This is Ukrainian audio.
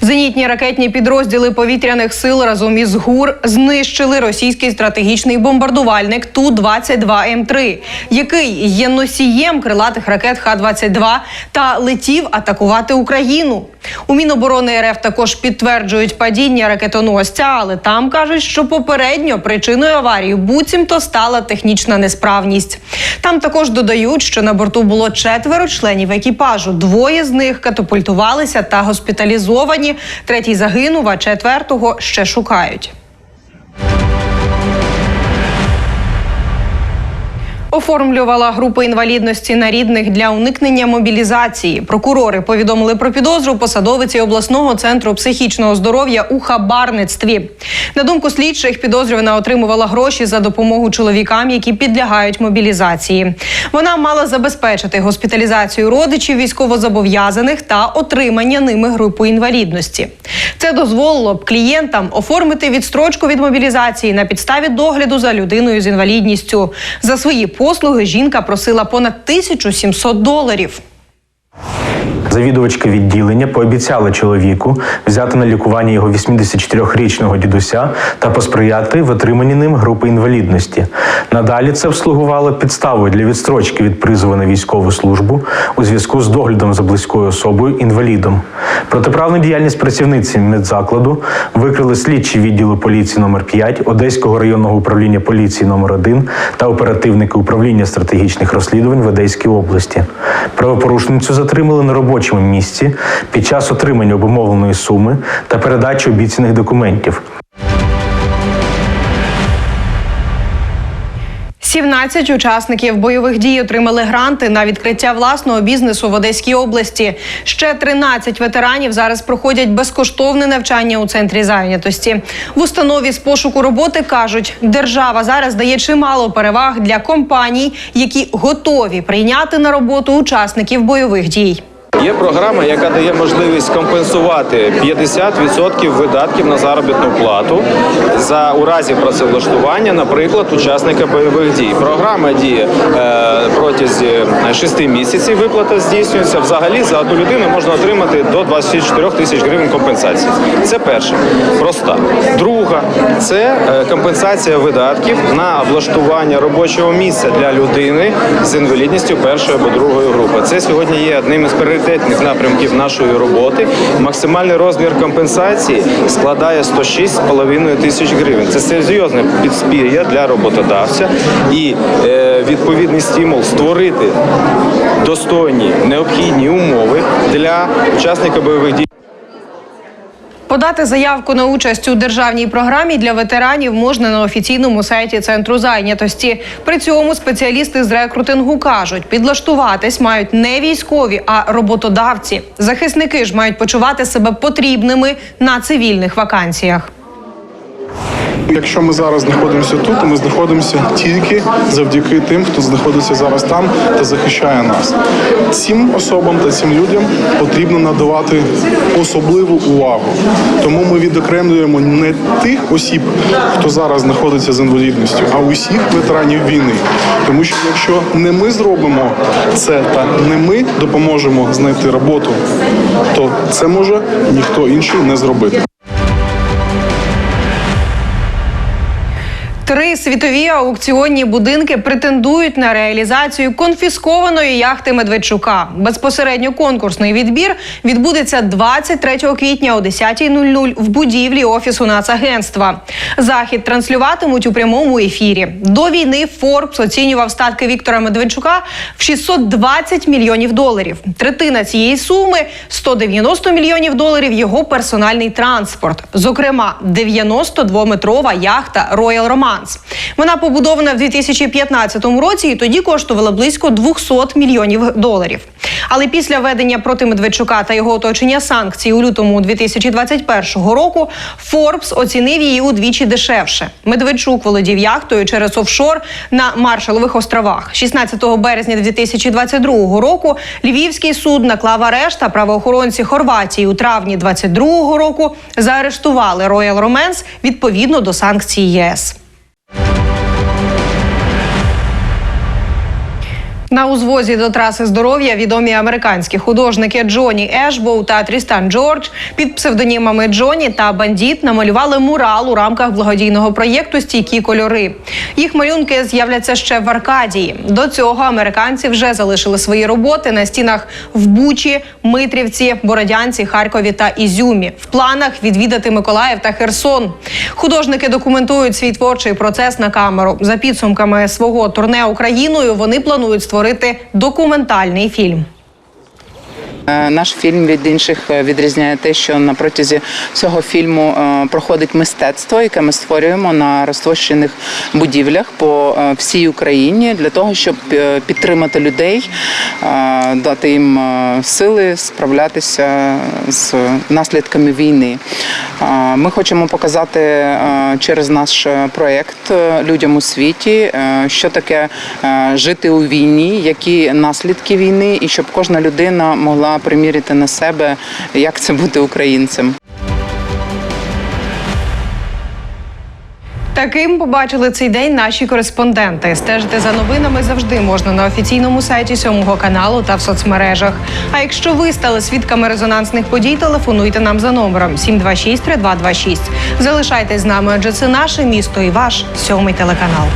Зенітні ракетні підрозділи повітряних сил разом із ГУР знищили російський стратегічний бомбардувальник Ту-22М3, який є носієм крилатих ракет Х-22 та летів атакувати Україну. У Міноборони РФ також підтверджують падіння ракетоносця, але там кажуть, що попередньо причиною аварії буцімто стала технічна несправність. Там також додають, що на борту було четверо членів екіпажу. Двоє з них катапультувалися та госпіталізовані. Третій загинув, а четвертого ще шукають. Оформлювала групи інвалідності на рідних для уникнення мобілізації. Прокурори повідомили про підозру посадовиці обласного центру психічного здоров'я у хабарництві. На думку слідчих, підозрювана отримувала гроші за допомогу чоловікам, які підлягають мобілізації. Вона мала забезпечити госпіталізацію родичів військовозобов'язаних та отримання ними групи інвалідності. Це дозволило б клієнтам оформити відстрочку від мобілізації на підставі догляду за людиною з інвалідністю. За свої послуги жінка просила понад 1700 доларів. Завідувачка відділення пообіцяла чоловіку взяти на лікування його 84-річного дідуся та посприяти в отриманні ним групи інвалідності. Надалі це вслугувало підставою для відстрочки від призову на військову службу у зв'язку з доглядом за близькою особою інвалідом. Протиправну діяльність працівниці медзакладу викрили слідчі відділу поліції номер 5 Одеського районного управління поліції номер 1 та оперативники управління стратегічних розслідувань в Одеській області. Правопорушницю затримали на робочому місці під час отримання обумовленої суми та передачі обіцяних документів. 17 учасників бойових дій отримали гранти на відкриття власного бізнесу в Одеській області. Ще 13 ветеранів зараз проходять безкоштовне навчання у центрі зайнятості. В установі з пошуку роботи кажуть, держава зараз дає чимало переваг для компаній, які готові прийняти на роботу учасників бойових дій. Є програма, яка дає можливість компенсувати 50% видатків на заробітну плату за у разі працевлаштування, наприклад, учасника бойових дій. Програма діє е, протязі 6 місяців. Виплата здійснюється. Взагалі за одну людину можна отримати до 24 тисяч гривень компенсації. Це перше, проста. Друга це е, компенсація видатків на влаштування робочого місця для людини з інвалідністю першої або другої групи. Це сьогодні є одним із пріоритетних напрямків нашої роботи. Максимальний розмір компенсації складає 106,5 тисяч гривень. Це серйозне підспір'я для роботодавця і е, відповідний стимул створити достойні необхідні умови для учасника бойових дій. Подати заявку на участь у державній програмі для ветеранів можна на офіційному сайті центру зайнятості. При цьому спеціалісти з рекрутингу кажуть, підлаштуватись мають не військові, а роботодавці. Захисники ж мають почувати себе потрібними на цивільних вакансіях. Якщо ми зараз знаходимося тут, то ми знаходимося тільки завдяки тим, хто знаходиться зараз там та захищає нас. Цим особам та цим людям потрібно надавати особливу увагу. Тому ми відокремлюємо не тих осіб, хто зараз знаходиться з інвалідністю, а усіх ветеранів війни. Тому що якщо не ми зробимо це та не ми допоможемо знайти роботу, то це може ніхто інший не зробити. Три світові аукціонні будинки претендують на реалізацію конфіскованої яхти Медведчука. Безпосередньо конкурсний відбір відбудеться 23 квітня о 10.00 в будівлі офісу Нацагентства. Захід транслюватимуть у прямому ефірі. До війни Форбс оцінював статки Віктора Медведчука в 620 мільйонів доларів. Третина цієї суми 190 мільйонів доларів його персональний транспорт. Зокрема, 92-метрова яхта Royal Romance. Вона побудована в 2015 році і тоді коштувала близько 200 мільйонів доларів. Але після введення проти Медведчука та його оточення санкцій у лютому 2021 року Форбс оцінив її удвічі дешевше. Медведчук володів яхтою через офшор на Маршалових островах. 16 березня 2022 року Львівський суд наклав арешт, а правоохоронці Хорватії у травні 2022 року заарештували Royal Romance відповідно до санкцій ЄС. На узвозі до траси здоров'я відомі американські художники Джоні Ешбоу та Трістан Джордж під псевдонімами Джоні та Бандіт намалювали мурал у рамках благодійного проєкту Стійкі кольори. Їх малюнки з'являться ще в Аркадії. До цього американці вже залишили свої роботи на стінах в Бучі, Митрівці, Бородянці, Харкові та Ізюмі. В планах відвідати Миколаїв та Херсон. Художники документують свій творчий процес на камеру. За підсумками свого турне Україною вони планують створити документальний фільм. Е, Наш фільм від інших е, відрізняє те, що на протязі цього фільму е, проходить мистецтво, яке ми створюємо на розтощених будівлях по всій Україні для того, щоб підтримати людей, дати їм сили справлятися з наслідками війни. Ми хочемо показати через наш проєкт людям у світі, що таке жити у війні, які наслідки війни, і щоб кожна людина могла приміряти на себе, як це бути українцем. Таким побачили цей день наші кореспонденти. Стежити за новинами завжди можна на офіційному сайті сьомого каналу та в соцмережах. А якщо ви стали свідками резонансних подій, телефонуйте нам за номером 726-3226. Залишайтесь з нами, адже це наше місто і ваш сьомий телеканал.